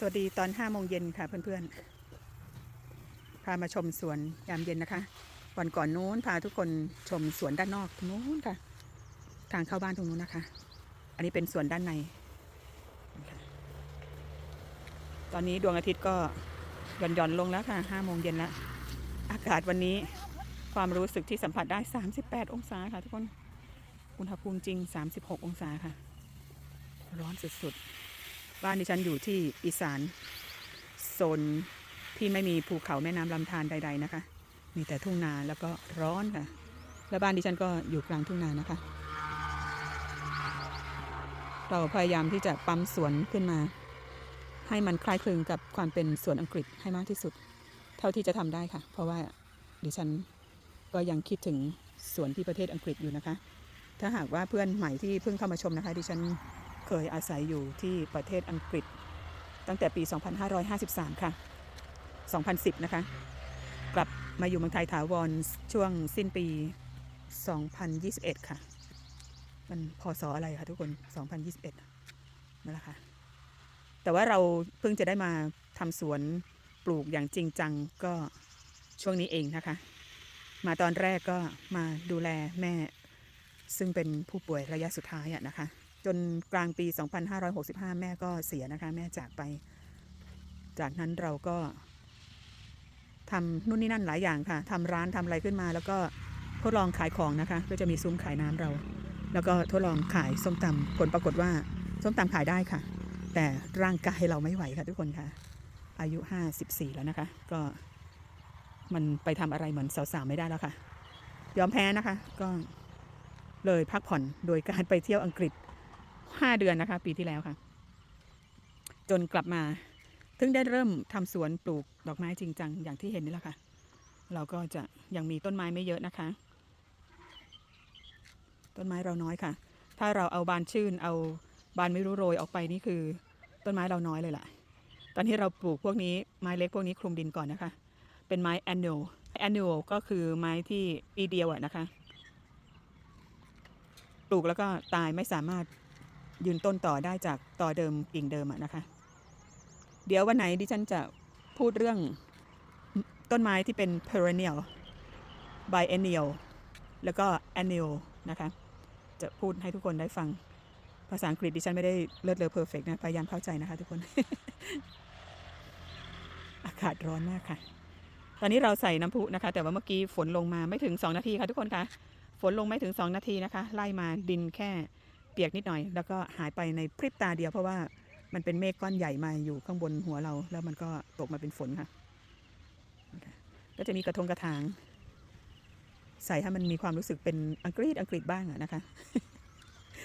สวัสดีตอน5โมงเย็นค่ะเพื่อนๆ พามาชมสวนยามเย็นนะคะ วันก่อนนู้นพาทุกคนชมสวนด้านนอกตรงนู้นค่ะ ทางเข้าบ้านตรงนู้นนะคะ อันนี้เป็นสวนด้านใน ตอนนี้ดวงอาทิตย์ก็หย่อนๆลงแล้วค่ะ5โมงเย็นแล้ว อากาศวันนี้ความรู้สึกที่สัมผัสได้ 38 องศาค่ะทุกคน อุณหภูมิจริง 36 องศาค่ะ ร้อนสุดๆ บ้านดิฉันอยู่ที่อีสานโซนที่ไม่มีภูเขาแม่น้ำลำธารใด ๆนะคะ มีแต่ทุ่งนาแล้วก็ร้อนค่ะ และบ้านดิฉันก็อยู่กลางทุ่งนานะคะ เราพยายามที่จะปั๊มสวนขึ้นมา ให้มันคล้ายคลึงกับความเป็นสวนอังกฤษให้มากที่สุด เท่าที่จะทำได้ค่ะ เพราะว่าดิฉันก็ยังคิดถึงสวนที่ประเทศอังกฤษอยู่นะคะ ถ้าหากว่าเพื่อนใหม่ที่เพิ่งเข้ามาชมนะคะ ดิฉัน เคยอาศัยอยู่ที่ประเทศอังกฤษ ตั้งแต่ปี 2553 ค่ะ 2010 นะคะ กลับมาอยู่เมืองไทยถาวรช่วงสิ้นปี 2021 ค่ะ มันพศอะไรคะทุกคน 2021นั่นแหละค่ะ แต่ว่าเราเพิ่งจะได้มาทำสวนปลูกอย่างจริงจังก็ช่วงนี้เองนะคะ มาตอนแรกก็มาดูแลแม่ซึ่งเป็นผู้ป่วยระยะสุดท้ายอะนะคะ จนกลางปี 2565 แม่ก็เสียนะคะ แม่จากไป จากนั้นเราก็ทำนู่นนี่นั่นหลายอย่างค่ะทำร้านทำอะไรขึ้นมา แล้วก็ทดลองขายของนะคะ ก็จะมีซุ้มขายน้ำเรา แล้วก็ทดลองขายส้มตำผลปรากฏว่าส้มตำขายได้ค่ะ แต่ร่างกายเราไม่ไหวค่ะทุกคนค่ะ อายุ 54 แล้วนะคะ ก็มันไปทำอะไรเหมือนสาวๆไม่ได้แล้วค่ะ ยอมแพ้นะคะ ก็เลยพักผ่อนโดยการไปเที่ยวอังกฤษ 5เดือนนะคะ ปีที่แล้วค่ะ จนกลับมาถึงได้เริ่มทำสวนปลูกดอกไม้จริงจังอย่างที่เห็นนี่แหละค่ะ เราก็จะยังมีต้นไม้ไม่เยอะนะคะ ต้นไม้เราน้อยค่ะ ถ้าเราเอาบานชื่น เอาบานไม่รู้โรยออกไปนี่คือ ต้นไม้เราน้อยเลยล่ะ ตอนที่เราปลูกพวกนี้ไม้เล็กพวกนี้คลุมดินก่อนนะคะ เป็นไม้ annual annual ก็คือไม้ที่ปีเดียวอะนะคะ ปลูกแล้วก็ตายไม่สามารถ ยืนต้นต่อได้จากต่อเดิมกิ่งเดิมอะนะคะ เดี๋ยววันไหนดิฉันจะพูดเรื่องต้นไม้ที่เป็น perennial biennial แล้วก็ annual นะคะ จะพูดให้ทุกคนได้ฟัง ภาษาอังกฤษดิฉันไม่ได้เลิศเลอ perfect นะ พยายามเข้าใจนะคะทุกคน อากาศร้อนมากค่ะ ตอนนี้เราใส่น้ำพุนะคะ แต่ว่าเมื่อกี้ฝนลงมาไม่ถึง 2 นาทีค่ะทุกคนคะ ฝนลงไม่ถึง 2 นาทีนะคะ ไล่มาดินแค่ ปียกนิดหน่อย แล้วก็หายไปในพริบตาเดียวเพราะว่ามันเป็นเมฆก้อนใหญ่มาอยู่ข้างบนหัวเรา แล้วมันก็ตกมาเป็นฝนค่ะ ก็จะมีกระทงกระถาง ใส่ให้มันมีความรู้สึกเป็นอังกฤษอังกฤษบ้างนะคะ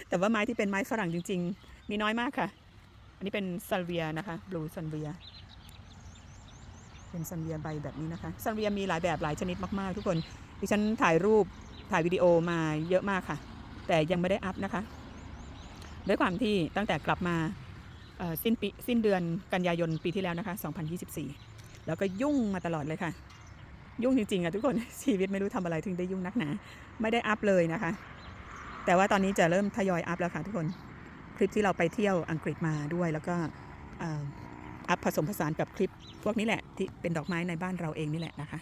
แต่ว่าไม้ที่เป็นไม้ฝรั่งจริง ๆ มีน้อยมากค่ะ อันนี้เป็นซัลเวียนะคะบลูซัลเวีย เป็นซันเวียใบแบบนี้นะคะซันเวียมีหลายแบบหลายชนิดมากๆ ทุกคน ดิฉันถ่ายรูปถ่ายวิดีโอมาเยอะมากค่ะ แต่ยังไม่ได้อัพนะคะ ด้วยความที่ตั้งแต่กลับมาสิ้นปีสิ้นเดือนกันยายนปีที่แล้วนะคะ 2024 แล้วก็ยุ่งมาตลอดเลยค่ะ ยุ่งจริงๆอะทุกคนชีวิตไม่รู้ทำอะไรถึงได้ยุ่งนักหนา ไม่ได้อัพเลยนะคะ แต่ว่าตอนนี้จะเริ่มทยอยอัพแล้วค่ะทุกคนคลิปที่เราไปเที่ยวอังกฤษมาด้วย แล้วก็อัพผสมผสานกับคลิปพวกนี้แหละที่เป็นดอกไม้ในบ้านเราเองนี่แหละนะคะ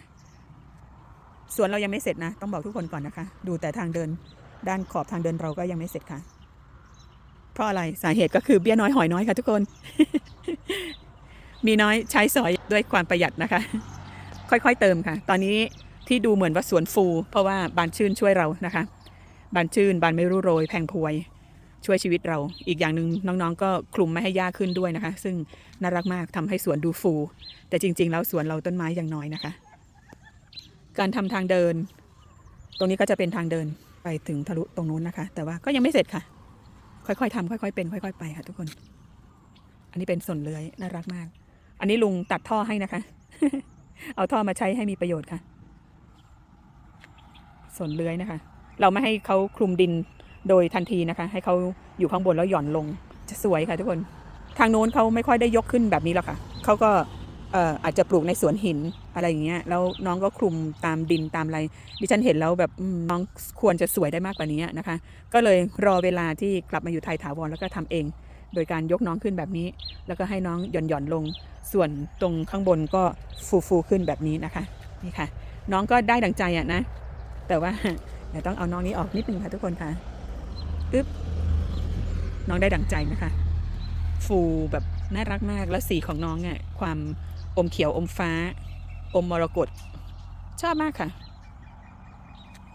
ส่วนเรายังไม่เสร็จนะ ต้องบอกทุกคนก่อนนะคะ ดูแต่ทางเดินด้านขอบทางเดินเราก็ยังไม่เสร็จค่ะ เพราะอะไรสาเหตุก็คือเบี้ยน้อยหอยน้อยค่ะทุกคน มีน้อยใช้สอยด้วยความประหยัดนะคะ ค่อยๆเติมค่ะ ตอนนี้ที่ดูเหมือนว่าสวนฟู เพราะว่าบานชื่นช่วยเรานะคะ บานชื่นบานไม่รู้โรย แพงพวย ช่วยชีวิตเรา อีกอย่างหนึ่งน้องๆ ก็คลุมไม่ให้หญ้าขึ้นด้วยนะคะ ซึ่งน่ารักมากทำให้สวนดูฟู แต่จริง ๆ แล้วสวนเราต้นไม้ยังน้อยนะคะ การทำทางเดิน ตรงนี้ก็จะเป็นทางเดินไปถึงทะลุตรงนู้นนะคะ แต่ว่าก็ยังไม่เสร็จค่ะ ค่อยๆทำค่อยๆเป็น ค่อย ๆ ไปค่ะทุกคน อันนี้เป็นส่วนเลื้อยน่ารักมาก อันนี้ลุงตัดท่อให้นะคะ เอาท่อมาใช้ให้มีประโยชน์ค่ะ ส่วนเลื้อยนะคะ เราไม่ให้เขาคลุมดินโดยทันทีนะคะ ให้เขาอยู่ข้างบนแล้วหย่อนลงจะสวยค่ะ ทุกคน ทางโน้นเขาไม่ค่อยได้ยกขึ้นแบบนี้หรอกค่ะเขาก็เอ่ออาจจะปลูกในสวนหิน อะไรอย่างเงี้ยแล้วน้องก็คลุมตามดินตามอะไรดิฉันเห็นแล้วแบบน้องควรจะสวยได้มากกว่านี้นะคะ ก็เลยรอเวลาที่กลับมาอยู่ไทยถาวรแล้วก็ทำเอง โดยการยกน้องขึ้นแบบนี้ แล้วก็ให้น้องหย่อนหย่อนลง ส่วนตรงข้างบนก็ฟูฟูขึ้นแบบนี้นะคะนี่ค่ะ น้องก็ได้ดังใจอะนะ แต่ว่าเดี๋ยวต้องเอาน้องนี้ออกนิดนึงค่ะทุกคนค่ะอึ๊บน้องได้ดังใจนะคะ ฟูแบบน่ารักมากแล้วสีของน้องอะความอมเขียวอมฟ้า อมมรกตชอบมากค่ะ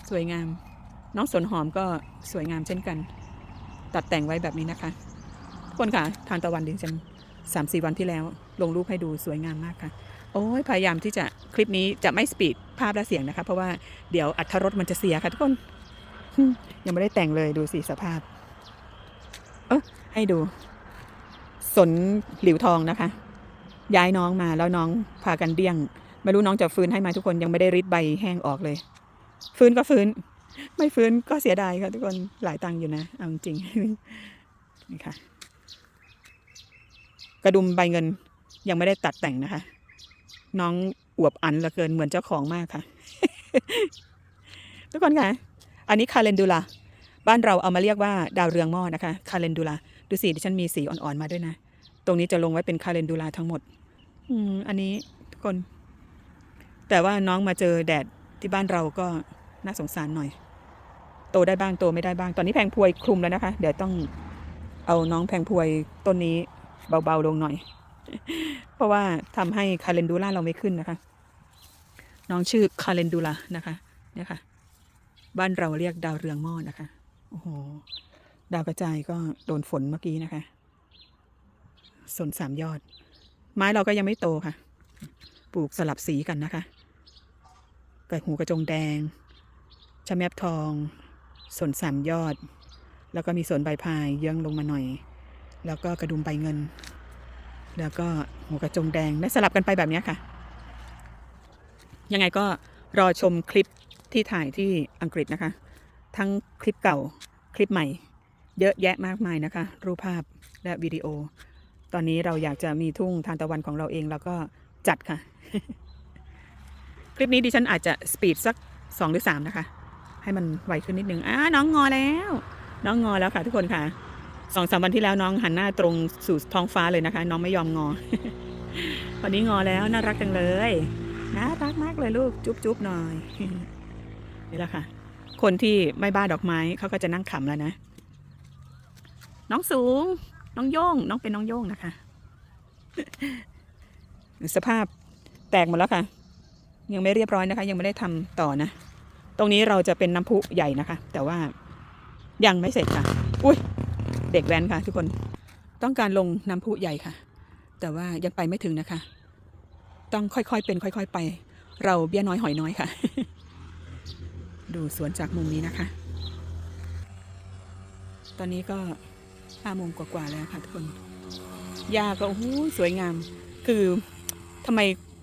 สวยงาม น้องสนหอมก็สวยงามเช่นกัน ตัดแต่งไว้แบบนี้นะคะทุกคนค่ะทานตะวันดิฉันสามสี่วันที่แล้ว ลงรูปให้ดูสวยงามมากค่ะ โอ้ยพยายามที่จะคลิปนี้จะไม่สปีดภาพและเสียงนะคะ เพราะว่าเดี๋ยวอัตรรสมันจะเสียค่ะทุกคน ยังไม่ได้แต่งเลยดูสิสภาพ เออให้ดู สนหลิวทองนะคะ ย้ายน้องมาแล้วน้องพากันเดี้ยง ไม่รู้น้องจะฟื้นให้ไหมทุกคนยังไม่ได้ริดใบแห้งออกเลย ฟื้นก็ฟื้น ไม่ฟื้นก็เสียดายค่ะทุกคนหลายตังค์อยู่นะเอาจริงนี่ค่ะกระดุมใบเงินยังไม่ได้ตัดแต่งนะคะ น้องอวบอันเหลือเกินเหมือนเจ้าของมากค่ะ ทุกคนค่ะอันนี้คาเลนดูลาบ้านเราเอามาเรียกว่าดาวเรืองหม้อนะคะคาเลนดูลาดูสิดิฉันมีสีอ่อนๆมาด้วยนะ ตรงนี้จะลงไว้เป็นคาเลนดูลาทั้งหมด อืมอันนี้ทุกคน แต่ว่าน้องมาเจอแดดที่บ้านเราก็น่าสงสารหน่อย โตได้บ้างโตไม่ได้บ้าง ตอนนี้แพงพวยคลุมแล้วนะคะ เดี๋ยวต้องเอาน้องแพงพวยต้นนี้เบาๆลงหน่อย เพราะว่าทำให้คาเลนดูล่าเราไม่ขึ้นนะคะ น้องชื่อคาเลนดูล่านะคะ เนี่ยค่ะ บ้านเราเรียกดาวเรืองหม้อนะคะ โอ้โห ดาวกระจายก็โดนฝนเมื่อกี้นะคะ ส่วนสามยอด ไม้เราก็ยังไม่โตค่ะ ปลูกสลับสีกันนะคะ กระหูกระจงแดงชะแมบทอง ส่วนสามยอด แล้วก็มีส่วนใบพายเยื้องลงมาหน่อย แล้วก็กระดุมใบเงิน แล้วก็หัวกระจงแดงและสลับกันไปแบบนี้ค่ะ ยังไงก็รอชมคลิปที่ถ่ายที่อังกฤษนะคะ ทั้งคลิปเก่าคลิปใหม่ เยอะแยะมากมายนะคะ รูปภาพและวิดีโอ ตอนนี้เราอยากจะมีทุ่งทานตะวันของเราเองแล้วก็จัดค่ะ คลิปนี้ดิฉันอาจจะสปีดสักสองหรือสามนะคะ ให้มันไวขึ้นนิดนึงอ่าน้องงอแล้ว น้องงอแล้วค่ะทุกคนค่ะสองสามวันที่แล้วน้องหันหน้าตรงสู่ท้องฟ้าเลยนะคะ น้องไม่ยอมงอ วันนี้งอแล้วน่ารักจังเลยน่ารักมากเลยลูกจุ๊บจุ๊บหน่อยนี่แหละค่ะ คนที่ไม่บ้าดอกไม้เขาก็จะนั่งขำแล้วนะ น้องสูง น้องโย่ง น้องเป็นน้องโย่งนะคะ สภาพแตกหมดแล้วค่ะ ยังไม่เรียบร้อยนะคะ ยังไม่ได้ทำต่อนะ ตรงนี้เราจะเป็นน้ำพุใหญ่นะคะ แต่ว่ายังไม่เสร็จค่ะ อุ้ยเด็กแว้นค่ะทุกคนต้องการลงน้ำพุใหญ่ค่ะ แต่ว่ายังไปไม่ถึงนะคะ ต้องค่อยๆเป็น ค่อย ๆ ไป เราเบี้ยน้อยหอยน้อยค่ะ ดูสวนจากมุมนี้นะคะ ตอนนี้ก็ห้าโมงกว่าๆแล้วค่ะทุกคนหญ้าก็โอ้โหสวยงาม คือทำไม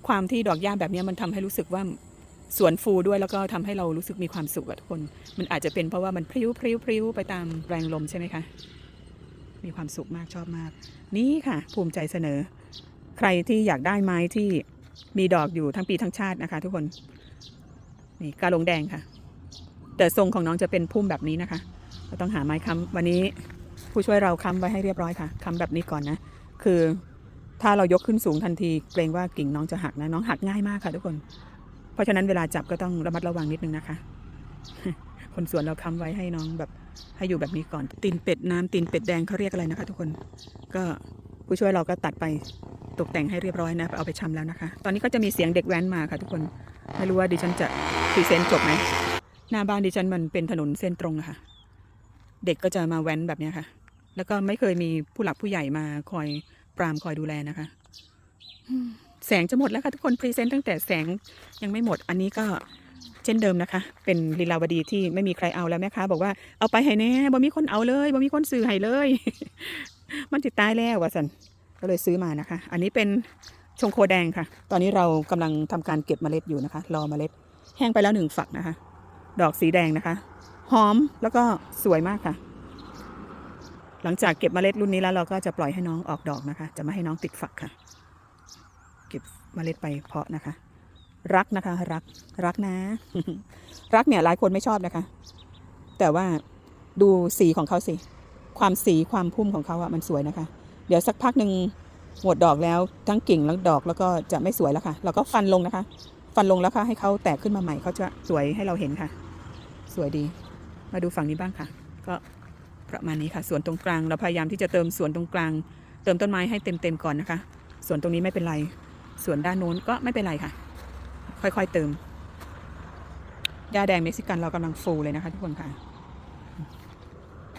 ความที่ดอกหญ้าแบบนี้มันทำให้รู้สึกว่าสวนฟูด้วยแล้วก็ทำให้เรารู้สึกมีความสุขอะทุกคน มันอาจจะเป็นเพราะว่ามันพริ้วพริ้วพริ้วไปตามแรงลมใช่ไหมคะ มีความสุขมากชอบมาก นี่ค่ะ ภูมิใจเสนอ ใครที่อยากได้ไม้ที่มีดอกอยู่ทั้งปีทั้งชาตินะคะ ทุกคน นี่กาลงแดงค่ะ แต่ทรงของน้องจะเป็นพุ่มแบบนี้นะคะเราต้องหาไม้ค้ำวันนี้ผู้ช่วยเราค้ำไว้ให้เรียบร้อยค่ะค้ำแบบนี้ก่อนนะ คือ ถ้าเรายกขึ้นสูงทันทีเกรงว่ากิ่งน้องจะหักนะน้องหักง่ายมากค่ะทุกคน เพราะฉะนั้นเวลาจับก็ต้องระมัดระวังนิดนึงนะคะ คนสวนเราค้ำไว้ให้น้องแบบให้อยู่แบบนี้ก่อน ตีนเป็ดน้ำตีนเป็ดแดงเขาเรียกอะไรนะคะ ทุกคน ก็ผู้ช่วยเราก็ตัดไปตกแต่งให้เรียบร้อยนะเอาไปชำแล้วนะคะ ตอนนี้ก็จะมีเสียงเด็กแว้นมาค่ะ ทุกคน ไม่รู้ว่าดิฉันจะพรีเซนต์จบไหมหน้าบ้านดิฉันมันเป็นถนนเส้นตรงอะค่ะ เด็กก็จะมาแว้นแบบนี้ค่ะ แล้วก็ไม่เคยมีผู้หลักผู้ใหญ่มาคอย ปรามคอยดูแลนะคะแสงจะหมดแล้วค่ะทุกคนพรีเซนต์ตั้งแต่แสงยังไม่หมด อันนี้ก็เช่นเดิมนะคะ เป็นลีลาวดีที่ไม่มีใครเอาแล้วแม่ค้าบอกว่าเอาไปให้แน่บ่มีคนเอาเลยบ่มีคนซื้อให้เลย มันติดตายแล้ววะสันก็เลยซื้อมานะคะ อันนี้เป็นชงโคแดงค่ะ ตอนนี้เรากำลังทำการเก็บเมล็ดอยู่นะคะ รอเมล็ด แห้งไปแล้วหนึ่งฝักนะคะ ดอกสีแดงนะคะ หอมแล้วก็สวยมากค่ะ หลังจากเก็บเมล็ดรุ่นนี้แล้วเราก็จะปล่อยให้น้องออกดอกนะคะ จะไม่ให้น้องติดฝักค่ะ เก็บเมล็ดไปเพาะนะคะ รักนะคะ รักรักนะ รักเนี่ยหลายคนไม่ชอบนะคะ แต่ว่าดูสีของเขาสิ ความสีความพุ่มของเขาอะมันสวยนะคะ เดี๋ยวสักพักหนึ่งหมดดอกแล้วทั้งกิ่งแล้วดอกแล้วก็จะไม่สวยแล้วค่ะ เราก็ฟันลงนะคะ ฟันลงแล้วค่ะให้เขาแตกขึ้นมาใหม่เขาจะสวยให้เราเห็นค่ะ สวยดี มาดูฝั่งนี้บ้างค่ะ ก็ ประมาณนี้ค่ะ ส่วนตรงกลางเราพยายามที่จะเติมส่วนตรงกลาง เติมต้นไม้ให้เต็มๆก่อนนะคะ ส่วนตรงนี้ไม่เป็นไร ส่วนด้านโน้นก็ไม่เป็นไรค่ะ ค่อยๆเติมหญ้าแดงเม็กซิกันเรากำลังฟูเลยนะคะทุกคนค่ะ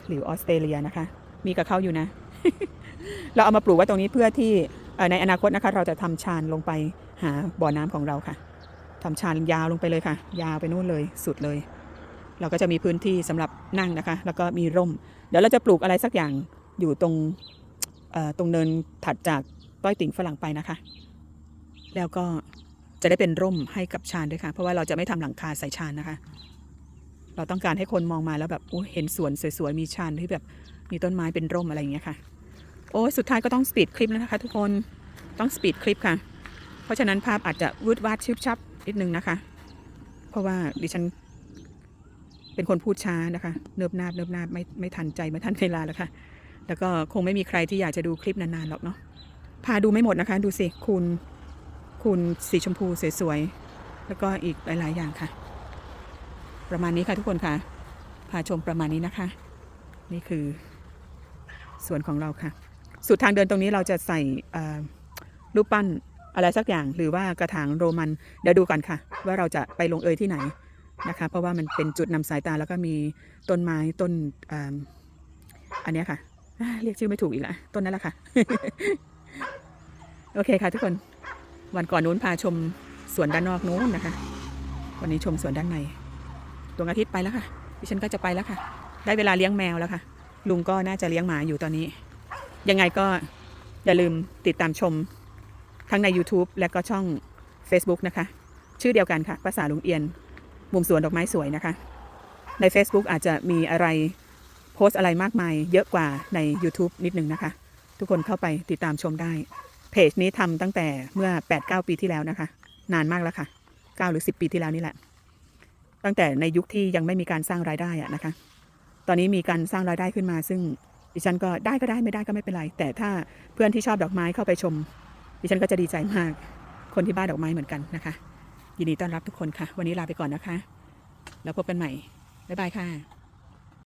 หลิวออสเตรเลียนะคะ มีกับเขาอยู่นะ เราเอามาปลูกไว้ตรงนี้เพื่อที่ในอนาคตนะคะ เราจะทำชานลงไปหาบ่อน้ำของเราค่ะทำชานยาวลงไปเลยค่ะ ยาวไปนู่นเลยสุดเลย เราก็จะมีพื้นที่สำหรับนั่งนะคะ แล้วก็มีร่ม เดี๋ยวเราจะปลูกอะไรสักอย่างอยู่ตรงตรงเนินถัดจากต้อยติ่งฝรั่งไปนะคะ แล้วก็จะได้เป็นร่มให้กับชานด้วยค่ะ เพราะว่าเราจะไม่ทำหลังคาใส่ชานนะคะ เราต้องการให้คนมองมาแล้วแบบโอ้เห็นสวนสวยๆ มีชานที่แบบมีต้นไม้เป็นร่มอะไรอย่างเงี้ยค่ะ โอ้สุดท้ายก็ต้องสปีดคลิปแล้วนะคะทุกคน ต้องสปีดคลิปค่ะ เพราะฉะนั้นภาพอาจจะวืดวาดชิบชับนิดนึงนะคะ เพราะว่าดิฉัน เป็นคนพูดช้านะคะ เนิบนาบเนิบนาบไม่ไม่ทันใจไม่ทันเวลาแล้วค่ะ แล้วก็คงไม่มีใครที่อยากจะดูคลิปนานๆหรอกเนาะ พาดูไม่หมดนะคะ ดูสิคูณคูณสีชมพูสวยๆ แล้วก็อีกหลายๆอย่างค่ะ ประมาณนี้ค่ะทุกคนค่ะ พาชมประมาณนี้นะคะ นี่คือสวนของเราค่ะ สุดทางเดินตรงนี้เราจะใส่รูปปั้นอะไรสักอย่างหรือว่ากระถางโรมัน เดี๋ยวดูกันค่ะ ว่าเราจะไปลงเอยที่ไหน นะคะ เพราะว่ามันเป็นจุดนำสายตาแล้วก็มีต้นไม้ต้นอ,อันนี้ค่ะ เรียกชื่อไม่ถูกอีกแล้วต้นนั้นแหละค่ะ โอเคค่ะทุกคน วันก่อนนู้นพาชมสวนด้านนอกนู้นนะคะ วันนี้ชมสวนด้านในดวงอาทิตย์ไปแล้วค่ะ ดิฉันก็จะไปแล้วค่ะ ได้เวลาเลี้ยงแมวแล้วค่ะ ลุงก็น่าจะเลี้ยงหมาอยู่ตอนนี้ ยังไงก็อย่าลืมติดตามชมทั้งใน YouTube และก็ช่อง Facebook นะคะ ชื่อเดียวกันค่ะ ภาษาลุงเอียน มุมสวนดอกไม้สวยนะคะ ใน Facebook อาจจะมีอะไรโพสอะไรมากมายเยอะกว่าใน YouTube นิดนึงนะคะ ทุกคนเข้าไปติดตามชมได้ เพจนี้ทำตั้งแต่เมื่อ 8-9 ปีที่แล้วนะคะ นานมากแล้วค่ะ 9 หรือ 10 ปีที่แล้วนี่แหละ ตั้งแต่ในยุคที่ยังไม่มีการสร้างรายได้อะนะคะ ตอนนี้มีการสร้างรายได้ขึ้นมา ซึ่งดิฉันก็ได้ก็ได้ไม่ได้ก็ไม่เป็นไร แต่ถ้าเพื่อนที่ชอบดอกไม้เข้าไปชม ดิฉันก็จะดีใจมาก คนที่บ้านดอกไม้เหมือนกันนะคะ ยินดีต้อนรับทุกคนค่ะ วันนี้ลาไปก่อนนะคะ แล้วพบกันใหม่ บ๊ายบายค่ะ